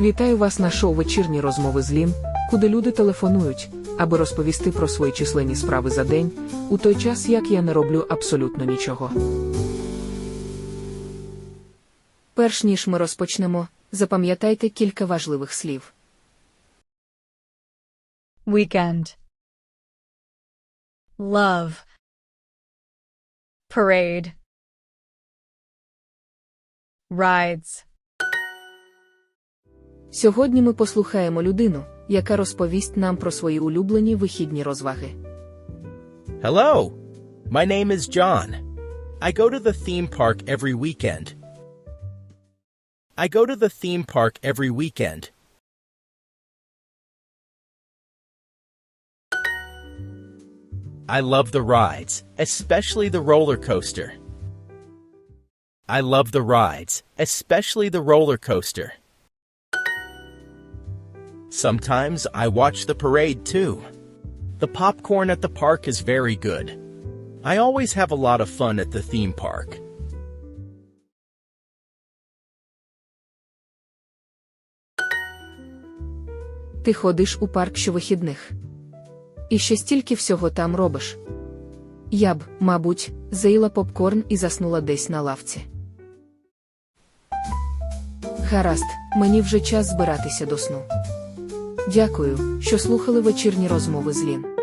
Вітаю вас на шоу вечірні розмови з Лін, куди люди телефонують, аби розповісти про свої численні справи за день, у той час як я не роблю абсолютно нічого. Перш ніж ми розпочнемо, запам'ятайте кілька важливих слів. weekend love parade rides Сьогодні ми послухаємо людину, яка розповість нам про свої улюблені вихідні розваги. Hello. My name is John. I go to the theme park every weekend. I go to the theme park every weekend. I love the rides, especially the roller coaster. I love the rides, especially the roller coaster. Sometimes I watch the parade too. The popcorn at the park is very good. I always have a lot of fun at the theme park. Ти ходиш у парк щовихідних. І ще стільки всього там робиш. Я б, мабуть, заїла попкорн і заснула десь на лавці. Гаразд, мені вже час збиратися до сну. Дякую, що слухали вечірні розмови з Лін.